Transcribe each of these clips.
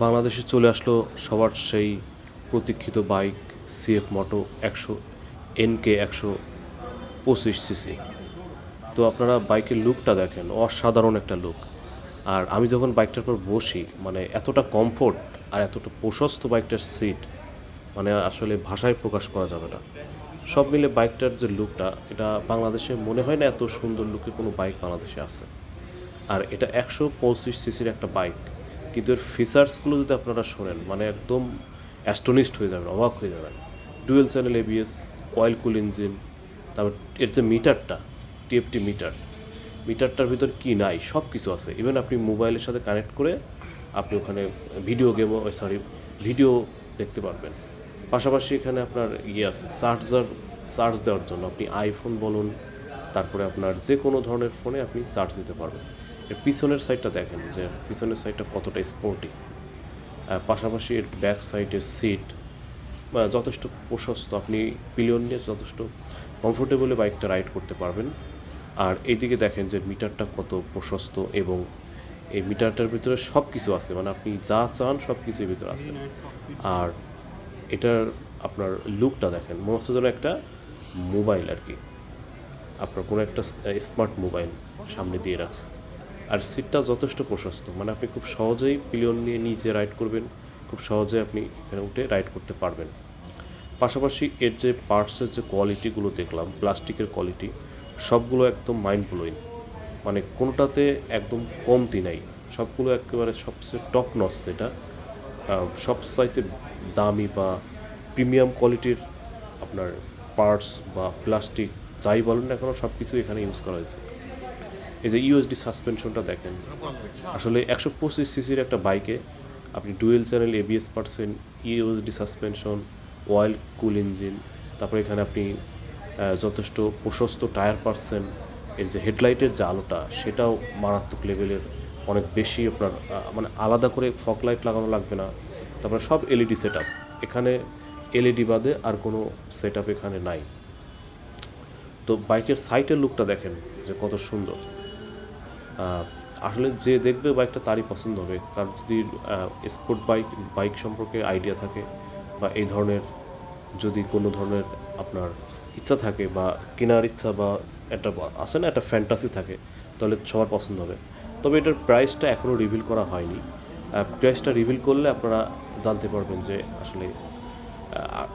বাংলাদেশে চলে আসলো সবার সেই প্রতীক্ষিত বাইক সিএফ মোটো একশো এনকে একশো পঁচিশ সিসি তো আপনারা বাইকের লুকটা দেখেন, অসাধারণ একটা লুক আর আমি যখন বাইকটার পর বসি মানে এতটা কমফোর্ট আর এতটা প্রশস্ত বাইকটার সিট মানে আসলে ভাষায় প্রকাশ করা যাবে না। সব মিলে বাইকটার যে লুকটা এটা বাংলাদেশে মনে হয় না এত সুন্দর লুকে কোনো বাইক বাংলাদেশে আছে। আর এটা একশো পঁচিশ সিসির একটা বাইক কিন্তু এর ফিচার্সগুলো যদি আপনারা শোনেন মানে একদম অ্যাস্টোনিস্ট হয়ে যাবেন, অবাক হয়ে যাবেন। Dual channel ABS oil cool engine তারপর এর যে মিটারটা টিএফটি মিটার মিটারটার ভিতর কি নাই, সব কিছু আছে। ইভেন আপনি মোবাইলের সাথে কানেক্ট করে আপনি ওখানে ভিডিও গেমও সরি ভিডিও দেখতে পারবেন। পাশাপাশি এখানে আপনার ইয়ে আছে চার্জার চার্জ দেওয়ার জন্য। আপনি আইফোন বলুন, তারপরে আপনার যে কোনো ধরনের ফোনে আপনি চার্জ দিতে পারবেন। এর পিছনের সাইডটা দেখেন যে, পিছনের সাইডটা কতটা স্পোর্টি পাশাপাশি এর ব্যাক সাইডের সিট যথেষ্ট প্রশস্ত, আপনি পিলিয়ন নিয়ে যথেষ্ট কমফোর্টেবলি বাইকটা রাইড করতে পারবেন। আর এইদিকে দেখেন যে মিটারটা কত প্রশস্ত এবং এই মিটারটার ভিতরে সব কিছু আছে। মানে আপনি যা চান সব কিছুর ভিতরে আছে। আর এটার আপনার লুকটা দেখেন, মনে হচ্ছে একটা মোবাইল আর কি। আপনার কোনো একটা স্মার্ট মোবাইল সামনে দিয়ে রাখছে। আর সিটটা যথেষ্ট প্রশস্ত। মানে আপনি খুব সহজেই পিলিয়ন নিয়ে নিচে রাইড করবেন, খুব সহজে আপনি এখানে উঠে রাইড করতে পারবেন। পাশাপাশি এর যে পার্টসের যে কোয়ালিটিগুলো দেখলাম, প্লাস্টিকের কোয়ালিটি সবগুলো একদম মাইন্ড ব্লোয়িং মানে কোনোটাতে একদম কমতি নাই। সবগুলো একেবারে সবচেয়ে টপ নস যেটা আহ, সব চাইতে দামি বা প্রিমিয়াম কোয়ালিটির আপনার পার্টস বা প্লাস্টিক যাই বলেন না কেন সব কিছু এখানে ইউজ করা হয়েছে। এই যে ইউএসডি সাসপেনশনটা দেখেন। আসলে একশো পঁচিশ সিসির একটা বাইকে আপনি ডুয়েল চ্যানেল এবিএস পাচ্ছেন USD suspension oil cool engine তারপরে এখানে আপনি যথেষ্ট প্রশস্ত টায়ার পাচ্ছেন এর যে হেডলাইটের যে আলোটা, সেটাও মারাত্মক লেভেলের অনেক বেশি আপনার মানে আলাদা করে ফক লাইট লাগানো লাগবে না। তারপরে সব এলইডি সেট এখানে এলইডি বাদে আর কোনো সেট এখানে নাই। তো বাইকের সাইটের লুকটা দেখেন যে কত সুন্দর। আসলে যে দেখবে বাইকটা তারই পছন্দ হবে। কার যদি স্পোর্ট বাইক বাইক সম্পর্কে আইডিয়া থাকে বা এই ধরনের যদি কোনো ধরনের আপনার ইচ্ছা থাকে বা কেনার ইচ্ছা বা একটা আসে না, একটা ফ্যান্টাসি থাকে, তাহলে সবার পছন্দ হবে। তবে এটার প্রাইসটা এখনও রিভিল করা হয়নি। প্রাইসটা রিভিল করলে আপনারা জানতে পারবেন যে আসলে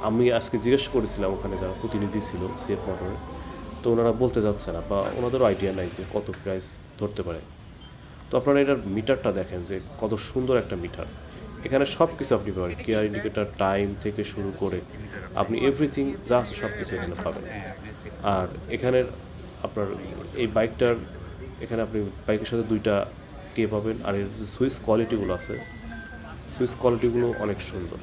আমি আজকে জিজ্ঞেস করেছিলাম ওখানে যারা প্রতিনিধি ছিল সেফ মোটরে তো ওনারা বলতে যাচ্ছে না বা ওনাদেরও আইডিয়া নাই যে কত প্রাইস ধরতে পারে। তো আপনারা এটার মিটারটা দেখেন যে কত সুন্দর একটা মিটার এখানে সব কিছু আপনি পাবেন। কেয়ার ইন্ডিকেটার টাইম থেকে শুরু করে আপনি এভরিথিং যা আছে সব কিছু এখানে পাবেন। আর এখানের আপনার এই বাইকটার এখানে আপনি বাইকের সাথে দুইটা কে পাবেন। আর এর যে সুইচ কোয়ালিটিগুলো আছে সুইচ কোয়ালিটিগুলো অনেক সুন্দর।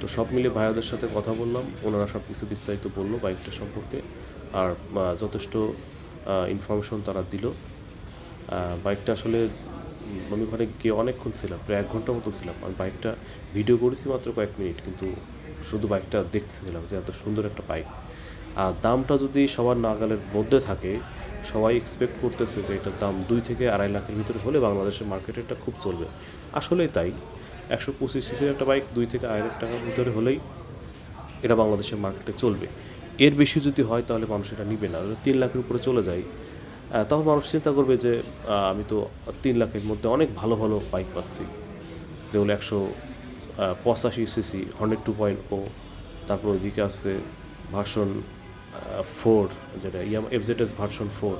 তো সব মিলে ভাইয়াদের সাথে কথা বললাম। ওনারা সব কিছু বিস্তারিত বলল বাইকটা সম্পর্কে। আর যথেষ্ট ইনফরমেশন তারা দিল। বাইকটা আসলে আমি ওখানে গিয়ে অনেকক্ষণ ছিলাম, প্রায় এক ঘণ্টা মতো ছিলাম। আমি বাইকটা ভিডিও করেছি মাত্র কয়েক মিনিট কিন্তু শুধু বাইকটা দেখছিলাম যে এত সুন্দর একটা বাইক আর দামটা যদি সবার নাগালের মধ্যে থাকে, সবাই এক্সপেক্ট করতেছে যে এটার দাম দুই থেকে আড়াই লাখের ভিতরে হলে বাংলাদেশের মার্কেটে এটা খুব চলবে। আসলেই তাই, একশো পঁচিশ সিসির একটা বাইক দুই থেকে আড়াই লাখ টাকার ভিতরে হলেই এটা বাংলাদেশের মার্কেটে চলবে। এর বেশি যদি হয় তাহলে মানুষ এটা নিবে না। তিন লাখের উপরে চলে যায় তখন মানুষ চিন্তা করবে যে আমি তো তিন লাখের মধ্যে অনেক ভালো ভালো বাইক পাচ্ছি। যেগুলো একশো পঁচাশি সিসি হান্ড্রেড টু পয়েন্ট ও তারপর ওইদিকে আছে ভার্সন ফোর যেটা ইয়াম এফজেডএস ভার্সন ফোর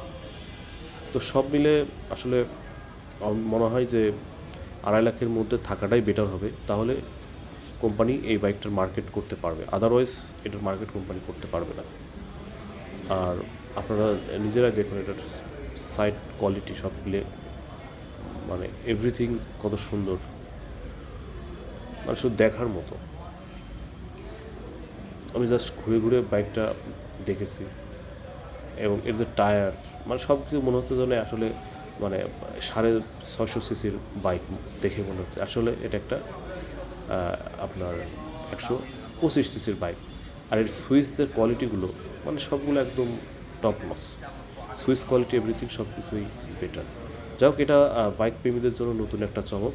তো সব মিলে আসলে মনে হয় যে, আড়াই লাখের মধ্যে থাকাটাই বেটার হবে। তাহলে কোম্পানি এই বাইকটার মার্কেট করতে পারবে। আদারওয়াইজ এটার মার্কেট কোম্পানি করতে পারবে না। আর আপনারা নিজেরাই দেখুন এটার সাইড কোয়ালিটি সব মিলে মানে এভরিথিং কত সুন্দর। মানে শুধু দেখার মতো। আমি জাস্ট ঘুরে ঘুরে বাইকটা দেখেছি। এবং এর যে টায়ার মানে সব কিছু মনে হচ্ছে যেন আসলে মানে সাড়ে ছয়শো সিসির বাইক দেখে মনে হচ্ছে। আসলে এটা একটা আপনার একশো পঁচিশ সিসির বাইক আর এর সুইচের কোয়ালিটিগুলো মানে সবগুলো একদম টপ লস সুইস কোয়ালিটি এভরিথিং সব কিছুই বেটার যাই হোক, এটা বাইক প্রেমীদের জন্য নতুন একটা চমক।